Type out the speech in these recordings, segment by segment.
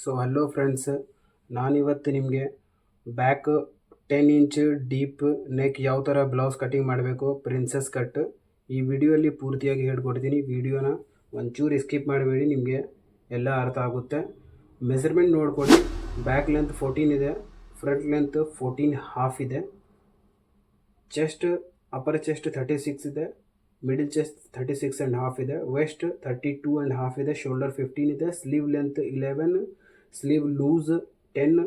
So hello friends ನಾನಿವತ್ತು ನಿಮಗೆ back ten inch deep neck ಯಾವ ಥರ ಬ್ಲೌಸ್ ಕಟಿಂಗ್ ಮಾಡಬೇಕು ಪ್ರಿನ್ಸಸ್ ಕಟ್ ಈ ವಿಡಿಯೋಲಿ ಪೂರ್ತಿಯಾಗಿ ಹೇಳ್ಕೊಡ್ತೀನಿ. ವಿಡಿಯೋನ ಒಂಚೂರು ಸ್ಕಿಪ್ ಮಾಡಬೇಡಿ, ನಿಮಗೆ ಎಲ್ಲ ಅರ್ಥ ಆಗುತ್ತೆ. ಮೆಸರ್ಮೆಂಟ್ ನೋಡ್ಕೊಳ್ಳಿ ಬ್ಯಾಕ್ ಲೆಂತ್ ಫೋರ್ಟೀನ್ ಇದೆ ಫ್ರಂಟ್ ಲೆಂತ್ ಫೋರ್ಟೀನ್ ಹಾಫ್ ಇದೆ. Chest upper chest thirty six ಇದೆ middle chest thirty six and half ಇದೆ waist thirty two and half ಇದೆ ಶೋಲ್ಡರ್ ಫಿಫ್ಟೀನ್ ಇದೆ sleeve length eleven sleeve loose ten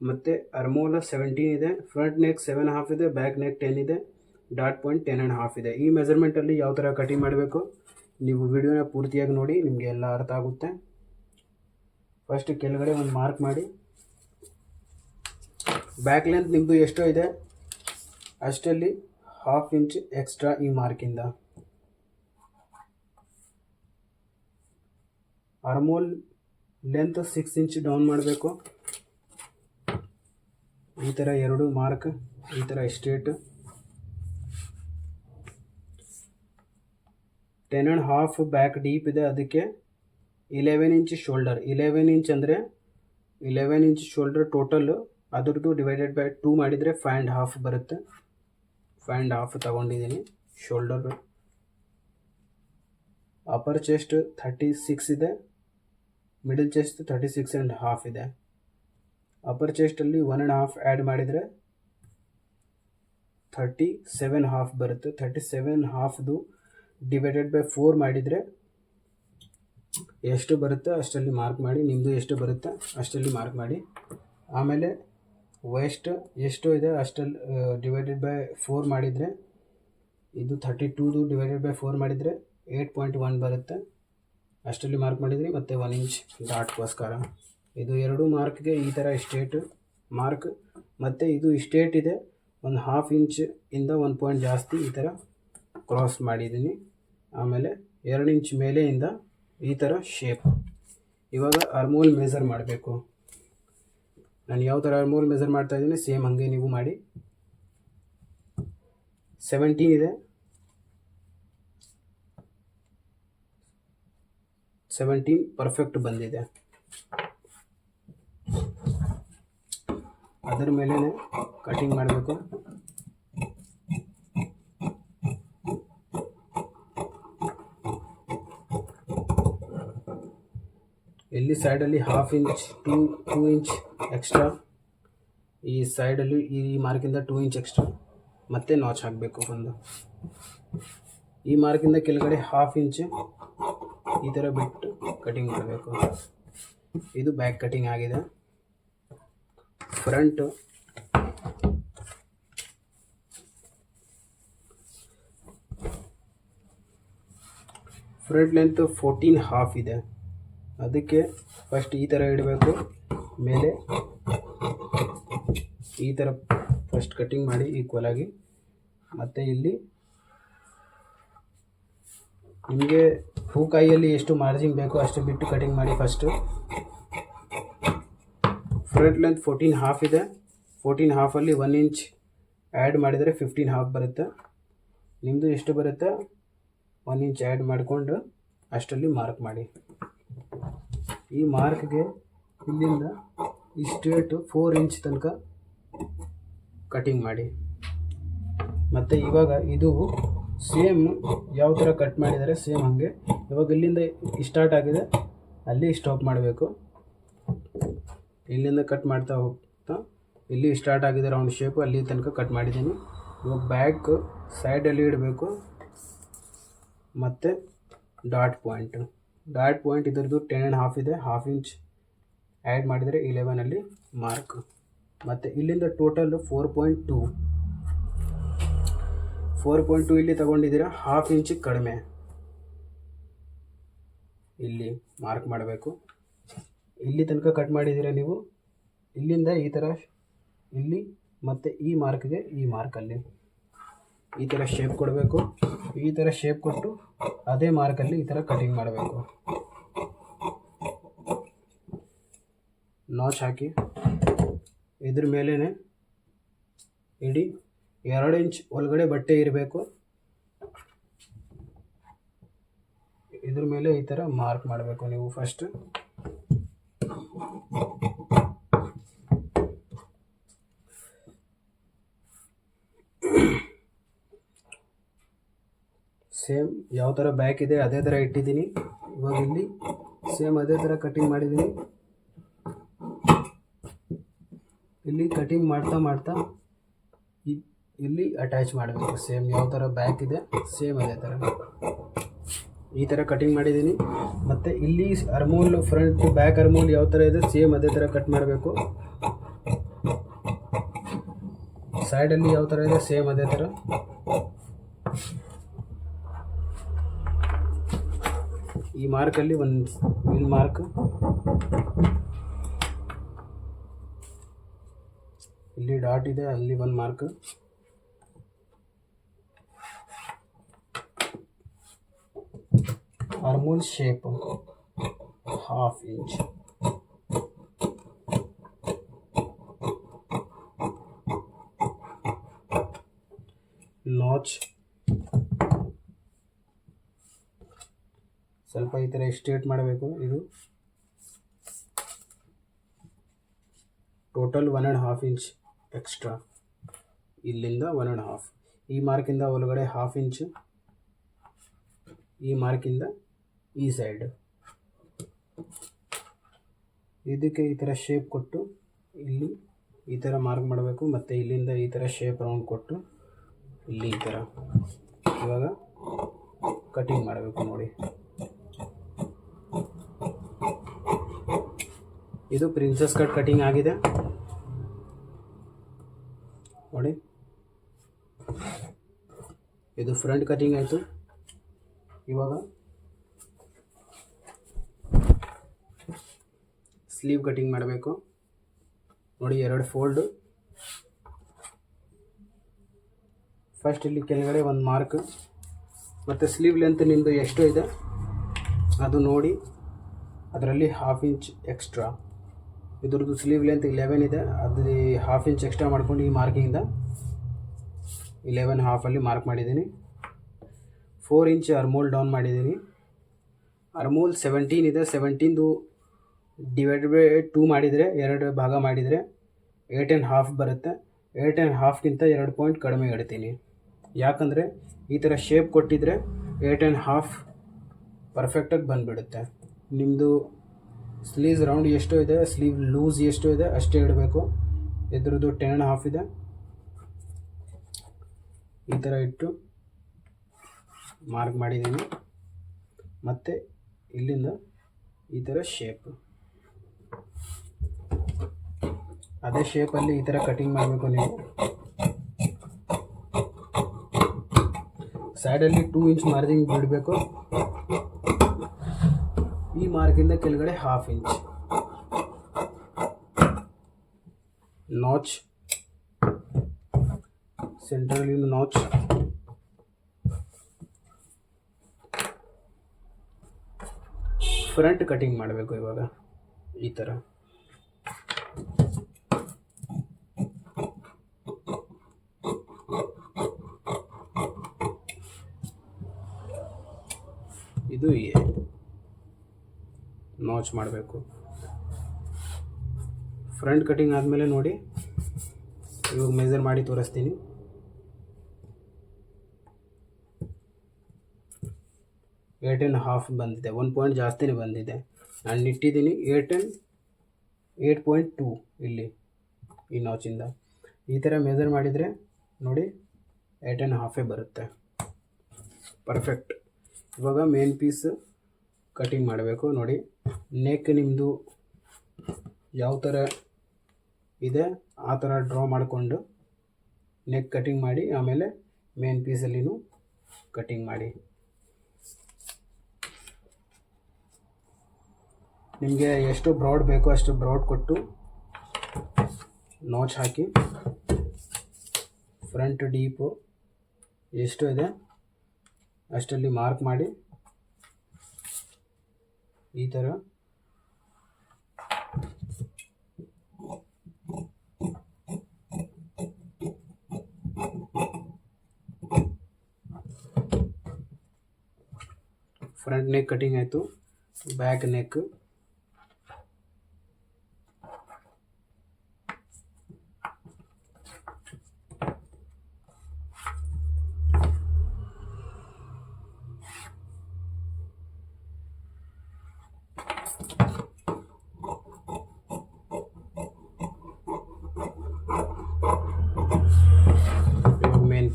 ಮತ್ತು armhole seventeen ಇದೆ. Front neck seven half ಇದೆ back neck ten ಇದೆ. Dot point ten and half ಇದೆ. ಈ ಮೆಜರ್ಮೆಂಟಲ್ಲಿ ಯಾವ ಥರ ಕಟಿಂಗ್ ಮಾಡಬೇಕು? ನೀವು ವಿಡಿಯೋನ ಪೂರ್ತಿಯಾಗಿ ನೋಡಿ, ನಿಮಗೆ ಎಲ್ಲ ಅರ್ಥ ಆಗುತ್ತೆ. ಫಸ್ಟ್ ಕೆಳಗಡೆ ಒಂದು ಮಾರ್ಕ್ ಮಾಡಿ. ಬ್ಯಾಕ್ ಲೆಂತ್ ನಿಮ್ಮದು ಎಷ್ಟೋ ಇದೆ? ಅಷ್ಟಲ್ಲಿ ಹಾಫ್ ಇಂಚ್ ಎಕ್ಸ್ಟ್ರಾ ಈ ಮಾರ್ಕಿಂದ armhole length six inch down ಮಾಡಬೇಕು. ಈ ಥರ ಎರಡು ಮಾರ್ಕ್ ಈ ಥರ straight ten and half back deep ಇದೆ ಅದಕ್ಕೆ. Eleven inch shoulder eleven inch ಅಂದರೆ ಇಲೆವೆನ್ ಇಂಚ್ ಶೋಲ್ಡರ್ ಟೋಟಲ್ ಅದರದ್ದು ಡಿವೈಡೆಡ್ ಬೈ ಟೂ ಮಾಡಿದರೆ ಫೈವ್ ಆ್ಯಂಡ್ ಹಾಫ್ ಬರುತ್ತೆ. ಫೈವ್ ಆ್ಯಂಡ್ ಹಾಫ್ ತಗೊಂಡಿದ್ದೀನಿ. Shoulder upper chest thirty six ಇದೆ. Middle chest thirty six and half ಇದೆ upper ಚೆಸ್ಟಲ್ಲಿ ಒನ್ ಆ್ಯಂಡ್ ಹಾಫ್ ಆ್ಯಡ್ ಮಾಡಿದರೆ thirty seven half ಬರುತ್ತೆ. Thirty seven ಹಾಫ್ದು ಡಿವೈಡೆಡ್ ಬೈ ಫೋರ್ ಮಾಡಿದರೆ ಎಷ್ಟು ಬರುತ್ತೆ? ಅಷ್ಟರಲ್ಲಿ ಮಾರ್ಕ್ ಮಾಡಿ ನಿಮ್ಮದು ಎಷ್ಟು ಬರುತ್ತೆ? ಅಷ್ಟರಲ್ಲಿ ಮಾರ್ಕ್ ಮಾಡಿ. ಆಮೇಲೆ ವೆಸ್ಟ್ ಎಷ್ಟು ಇದೆ? ಅಷ್ಟಲ್ಲಿ ಡಿವೈಡೆಡ್ ಬೈ ಫೋರ್ ಮಾಡಿದರೆ ಇದು ಥರ್ಟಿ ಟೂದು ಡಿವೈಡೆಡ್ ಬೈ ಫೋರ್ ಮಾಡಿದರೆ ಏಯ್ಟ್ ಪಾಯಿಂಟ್ ಒನ್ ಬರುತ್ತೆ. ಅಷ್ಟರಲ್ಲಿ ಮಾರ್ಕ್ ಮಾಡಿದ್ರಿ, ಮತ್ತು ಒನ್ ಇಂಚ್ ಡಾಟ್ಗೋಸ್ಕರ ಇದು ಎರಡು ಮಾರ್ಕ್ಗೆ ಈ ಥರ ಸ್ಟೇಟ್ ಮಾರ್ಕ್ ಮತ್ತು ಇದು ಸ್ಟೇಟ್ ಇದೆ, ಒಂದು ಹಾಫ್ ಇಂಚ್ ಇಂದ ಒಂದು ಪಾಯಿಂಟ್ ಜಾಸ್ತಿ ಈ ಥರ ಕ್ರಾಸ್ ಮಾಡಿದ್ದೀನಿ. ಆಮೇಲೆ ಎರಡು ಇಂಚ್ ಮೇಲೆಯಿಂದ ಈ ಥರ ಶೇಪ್ ಇವಾಗ ಅರ್ಮೋಲ್ ಮೆಸರ್ ಮಾಡಬೇಕು. ನಾನು ಯಾವ ಥರ ಅರ್ಮೋಲ್ ಮೆಸರ್ ಮಾಡ್ತಾ ಇದ್ದೀನಿ ಸೇಮ್ ಹಾಗೆ ನೀವು ಮಾಡಿ. ಸೆವೆಂಟೀನ್ ಇದೆ. ಸೆವೆಂಟೀನ್ ಪರ್ಫೆಕ್ಟ್ ಬಂದಿದೆ. ಅದರ ಮೇಲೆ ಕಟಿಂಗ್ ಮಾಡಬೇಕು. ಎಲ್ಲಿ ಸೈಡಲ್ಲಿ half inch two two inch extra ಈ ಸೈಡಲ್ಲಿ ಈ ಮಾರ್ಕಿಂದ ಟೂ ಇಂಚ್ ಎಕ್ಸ್ಟ್ರಾ ಮತ್ತೆ ನಾಚ್ ಹಾಕಬೇಕು ಒಂದು. ಈ ಮಾರ್ಕಿಂದ ಕೆಳಗಡೆ ಹಾಫ್ ಇಂಚ್ ಈ ಥರ ಬಿಟ್ಟು ಕಟಿಂಗ್ ಮಾಡಬೇಕು. ಇದು ಬ್ಯಾಕ್ ಕಟಿಂಗ್ ಆಗಿದೆ. Front front length fourteen half ಇದೆ. ಅದಕ್ಕೆ ಫಸ್ಟ್ ಈ ಥರ ಇಡಬೇಕು. ಮೇಲೆ ಈ ಥರ ಫಸ್ಟ್ ಕಟ್ಟಿಂಗ್ ಮಾಡಿ ಈಕ್ವಲ್ ಆಗಿ. ಮತ್ತು ಇಲ್ಲಿ ನಿಮಗೆ ಹೂಕಾಯಿಯಲ್ಲಿ ಎಷ್ಟು ಮಾರ್ಜಿನ್ ಬೇಕೋ ಅಷ್ಟು ಬಿಟ್ಟು ಕಟಿಂಗ್ ಮಾಡಿ first front length fourteen half ಇದೆ. ಫೋರ್ಟೀನ್ ಹಾಫಲ್ಲಿ ಒನ್ ಇಂಚ್ ಆ್ಯಡ್ ಮಾಡಿದರೆ ಫಿಫ್ಟೀನ್ ಹಾಫ್ ಬರುತ್ತೆ. ನಿಮ್ಮದು ಎಷ್ಟು ಬರುತ್ತೆ? ಒನ್ ಇಂಚ್ ಆ್ಯಡ್ ಮಾಡಿಕೊಂಡು ಅಷ್ಟರಲ್ಲಿ ಮಾರ್ಕ್ ಮಾಡಿ. ಈ ಮಾರ್ಕ್ಗೆ ಇಲ್ಲಿಂದ ಈ ಸ್ಟ್ರೇಟು ಫೋರ್ ಇಂಚ್ ತನಕ ಕಟಿಂಗ್ ಮಾಡಿ. ಮತ್ತು ಇವಾಗ ಇದು ಸೇಮ್ ಯಾವ ಥರ ಕಟ್ ಮಾಡಿದರೆ, ಸೇಮ್ ಹಾಗೆ. ಇವಾಗ ಇಲ್ಲಿಂದ ಸ್ಟಾರ್ಟ್ ಆಗಿದೆ. ಅಲ್ಲಿ ಸ್ಟಾಪ್ ಮಾಡಬೇಕು. ಇಲ್ಲಿಂದ ಕಟ್ ಮಾಡ್ತಾ ಹೋಗ್ತಾ, ಇಲ್ಲಿ ಸ್ಟಾರ್ಟ್ ಆಗಿದೆ ರೌಂಡ್ ಶೇಪು ಅಲ್ಲಿ ತನಕ ಕಟ್ ಮಾಡಿದ್ದೀನಿ. ಇವಾಗ ಬ್ಯಾಕ್ ಸೈಡಲ್ಲಿ ಇಡಬೇಕು. ಮತ್ತು ಡಾಟ್ ಪಾಯಿಂಟ್ ಡಾಟ್ ಪಾಯಿಂಟ್ ಇದರದ್ದು ಟೆನ್ ಆ್ಯಂಡ್ ಹಾಫ್ ಇದೆ. ಹಾಫ್ ಇಂಚ್ ಆ್ಯಡ್ ಮಾಡಿದರೆ ಇಲೆವೆನಲ್ಲಿ ಮಾರ್ಕ್ ಮತ್ತು ಇಲ್ಲಿಂದ total four point two four point two ಇಲ್ಲಿ ತಗೊಂಡಿದ್ದೀರ? ಹಾಫ್ ಇಂಚ್ ಕಡಿಮೆ. ಇಲ್ಲಿ ಮಾರ್ಕ್ ಮಾಡಬೇಕು. ಇಲ್ಲಿ ತನಕ ಕಟ್ ಮಾಡಿದ್ದೀರಾ ನೀವು? ಇಲ್ಲಿಂದ ಈ ಥರ ಇಲ್ಲಿ ಮತ್ತು ಈ ಮಾರ್ಕ್ಗೆ ಈ ಮಾರ್ಕಲ್ಲಿ ಈ ಥರ ಶೇಪ್ ಕೊಡಬೇಕು. ಈ ಥರ ಶೇಪ್ ಕೊಟ್ಟು ಅದೇ ಮಾರ್ಕಲ್ಲಿ ಈ ಥರ ಕಟಿಂಗ್ ಮಾಡಬೇಕು. ನಾಚ್ ಹಾಕಿ. ಇದ್ರ ಮೇಲೇ ಇಡೀ. ಎರಡು ಇಂಚ್ ಒಳಗಡೆ ಬಟ್ಟೆ ಇರಬೇಕು. ಇದ್ರ ಮೇಲೆ ಈ ಥರ ಮಾರ್ಕ್ ಮಾಡಬೇಕು ನೀವು ಫಸ್ಟ್ ಸೇಮ್ ಯಾವ ಥರ ಬ್ಯಾಕ್ ಇದೆ ಅದೇ ಥರ ಇಟ್ಟಿದ್ದೀನಿ. ಇವಾಗ ಇಲ್ಲಿ ಸೇಮ್ ಅದೇ ಥರ ಕಟಿಂಗ್ ಮಾಡಿದ್ದೀನಿ. ಇಲ್ಲಿ ಕಟಿಂಗ್ ಮಾಡ್ತಾ ಮಾಡ್ತಾ ಇಲ್ಲಿ ಅಟ್ಯಾಚ್ ಮಾಡಬೇಕು. ಸೇಮ್ ಯಾವ ಥರ ಬ್ಯಾಕ್ ಇದೆ ಸೇಮ್ ಅದೇ ಥರ ಈ ಥರ ಕಟಿಂಗ್ ಮಾಡಿದ್ದೀನಿ. ಮತ್ತು ಇಲ್ಲಿ ಅರ್ಮೋಲ್ ಫ್ರಂಟ್ ಬ್ಯಾಕ್ ಅರ್ಮೋಲ್ ಯಾವ ಥರ ಇದೆ ಸೇಮ್ ಅದೇ ಥರ ಕಟ್ ಮಾಡಬೇಕು. ಸೈಡಲ್ಲಿ ಯಾವ ಥರ ಇದೆ ಸೇಮ್ ಅದೇ ಥರ ಈ ಮಾರ್ಕಲ್ಲಿ ಒಂದು ವಿಲ್ ಮಾರ್ಕ್ ಇಲ್ಲಿ ಡಾಟ್ ಇದೆ, ಅಲ್ಲಿ ಒಂದು mark armhole shape half inch. Notch ಸ್ವಲ್ಪ ಈ ಥರ ಎಸ್ಟೇಟ್ ಮಾಡಬೇಕು. ಇದು total one and half inch extra ಇಲ್ಲಿಂದ ಒನ್ ಆ್ಯಂಡ್ ಹಾಫ್ ಈ ಮಾರ್ಕಿಂದ ಒಳಗಡೆ ಹಾಫ್ ಇಂಚ್ ಈ ಮಾರ್ಕಿಂದ ಈ ಸೈಡ್ ಇದಕ್ಕೆ ಈ ಥರ ಶೇಪ್ ಕೊಟ್ಟು ಇಲ್ಲಿ ಈ ಥರ ಮಾರ್ಕ್ ಮಾಡಬೇಕು, ಮತ್ತು ಇಲ್ಲಿಂದ ಈ ಥರ ಶೇಪ್ ರೌಂಡ್ ಕೊಟ್ಟು ಇಲ್ಲಿ ಈ ಥರ ಇವಾಗ ಕಟಿಂಗ್ ಮಾಡಬೇಕು ನೋಡಿ. ಇದು ಪ್ರಿನ್ಸಸ್ ಕಟ್ ಕಟಿಂಗ್ ಆಗಿದೆ. ನೋಡಿ. ಇದು ಫ್ರಂಟ್ ಕಟಿಂಗ್ ಆಯಿತು. ಇವಾಗ ಸ್ಲೀವ್ ಕಟಿಂಗ್ ಮಾಡಬೇಕು. ನೋಡಿ ಎರಡು ಫೋಲ್ಡು ಫಸ್ಟ್ ಇಲ್ಲಿ ಕೆಳಗಡೆ ಒಂದು ಮಾರ್ಕ್ ಮತ್ತು ಸ್ಲೀವ್ ಲೆಂತ್ ನಿಮ್ಮದು ಎಷ್ಟು ಇದೆ? ಅದು ನೋಡಿ. ಅದರಲ್ಲಿ ಹಾಫ್ ಇಂಚ್ ಎಕ್ಸ್ಟ್ರಾ ಇದ್ರದ್ದು ಸ್ಲೀವ್ ಲೆಂತ್ ಇಲೆವೆನ್ ಇದೆ. ಅದು ಹಾಫ್ ಇಂಚ್ ಎಕ್ಸ್ಟ್ರಾ ಮಾಡ್ಕೊಂಡು ಈ ಮಾರ್ಕಿಂದ ಇಲೆವೆನ್ ಹಾಫಲ್ಲಿ ಮಾರ್ಕ್ ಮಾಡಿದ್ದೀನಿ. ಫೋರ್ ಇಂಚ್ ಅರ್ಮೋಲ್ ಡೌನ್ ಮಾಡಿದ್ದೀನಿ. ಅರ್ಮೋಲ್ ಸೆವೆಂಟೀನ್ ಇದೆ. ಸೆವೆಂಟೀನ್ದು ಡಿವೈಡ್ ಬೈ ಟೂ ಮಾಡಿದರೆ, ಎರಡು ಭಾಗ ಮಾಡಿದರೆ ಏಯ್ಟ್ ಆ್ಯಂಡ್ ಹಾಫ್ ಬರುತ್ತೆ. ಏಯ್ಟ್ ಆ್ಯಂಡ್ ಹಾಫ್ಗಿಂತ ಎರಡು ಪಾಯಿಂಟ್ ಕಡಿಮೆ ಇಡ್ತೀನಿ. ಯಾಕಂದರೆ ಈ ಥರ ಶೇಪ್ ಕೊಟ್ಟಿದ್ರೆ ಏಯ್ಟ್ ಆ್ಯಂಡ್ ಹಾಫ್ ಪರ್ಫೆಕ್ಟಾಗಿ ಬಂದುಬಿಡುತ್ತೆ. ನಿಮ್ಮದು ಸ್ಲೀವ್ಸ್ ರೌಂಡ್ ಎಷ್ಟು ಇದೆ ಸ್ಲೀವ್ ಲೂಸ್ ಎಷ್ಟು ಇದೆ, ಅಷ್ಟೇ ಇಡಬೇಕು. ಇದ್ರದ್ದು ಟೆನ್ ಆ್ಯಂಡ್ ಹಾಫ್ ಇದೆ. ಈ ಥರ ಇಟ್ಟು ಮಾರ್ಕ್ ಮಾಡಿದ್ದೀನಿ. ಮತ್ತು ಇಲ್ಲಿಂದ ಈ ಥರ ಶೇಪ್ ಅದೇ ಶೇಪಲ್ಲಿ ಈ ಥರ ಕಟಿಂಗ್ ಮಾಡಬೇಕು ನೀವು. ಸೈಡಲ್ಲಿ ಟೂ ಇಂಚ್ ಮಾರ್ಜಿಂಗ್ ಬಿಡಬೇಕು. ಈ ಮಾರ್ಕಿಂದ ಕೆಳಗಡೆ ಹಾಫ್ ಇಂಚ್ ನಾಚ್ ಸೆಂಟ್ರಲ್ಲಿ ನಾಚ್ ಫ್ರಂಟ್ ಕಟಿಂಗ್ ಮಾಡಬೇಕು ಇವಾಗ. ಈ ಥರ ಇದು ನಾಚ್ ಮಾಡಬೇಕು. ಫ್ರಂಟ್ ಕಟಿಂಗ್ ಆದಮೇಲೆ ನೋಡಿ. ಇವಾಗ ಮೆಜರ್ ಮಾಡಿ ತೋರಿಸ್ತೀನಿ. ಏಟ್ ಆ್ಯಂಡ್ ಹಾಫ್ ಬಂದಿದೆ. ಒನ್ ಪಾಯಿಂಟ್ ಜಾಸ್ತಿನೇ ಬಂದಿದೆ. ನಾನು ಇಟ್ಟಿದ್ದೀನಿ eight and eight point two ಇಲ್ಲಿ, ಈ ನಾಚಿಂದ ಈ ಥರ ಮೆಜರ್ ಮಾಡಿದರೆ ನೋಡಿ ಏಟ್ ಆ್ಯಂಡ್ ಹಾಫೇ ಬರುತ್ತೆ. ಪರ್ಫೆಕ್ಟ್ ಇವಾಗ ಮೇನ್ ಪೀಸ್ ಕಟಿಂಗ್ ಮಾಡಬೇಕು. ನೋಡಿ ನೆಕ್ ನಿಮ್ಮದು ಯಾವ ಥರ ಇದೆ, ಆ ಥರ ಡ್ರಾ ಮಾಡಿಕೊಂಡು ನೆಕ್ ಕಟಿಂಗ್ ಮಾಡಿ, ಆಮೇಲೆ ಮೇನ್ ಪೀಸಲ್ಲಿನೂ ಕಟಿಂಗ್ ಮಾಡಿ. ನಿಮಗೆ ಎಷ್ಟು ಬ್ರಾಡ್ ಬೇಕೋ ಅಷ್ಟು ಬ್ರಾಡ್ ಕೊಟ್ಟು ನೋಚ್ ಹಾಕಿ ಫ್ರಂಟ್ ಡೀಪು ಎಷ್ಟು ಇದೆ. ಅಷ್ಟರಲ್ಲಿ ಮಾರ್ಕ್ ಮಾಡಿ ಈ ಥರ ಫ್ರಂಟ್ ನೆಕ್ ಕಟಿಂಗ್ ಆಯಿತು. ಬ್ಯಾಕ್ ನೆಕ್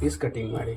ಪೀಸ್ ಕಟಿಂಗ್ ಮಾಡಿ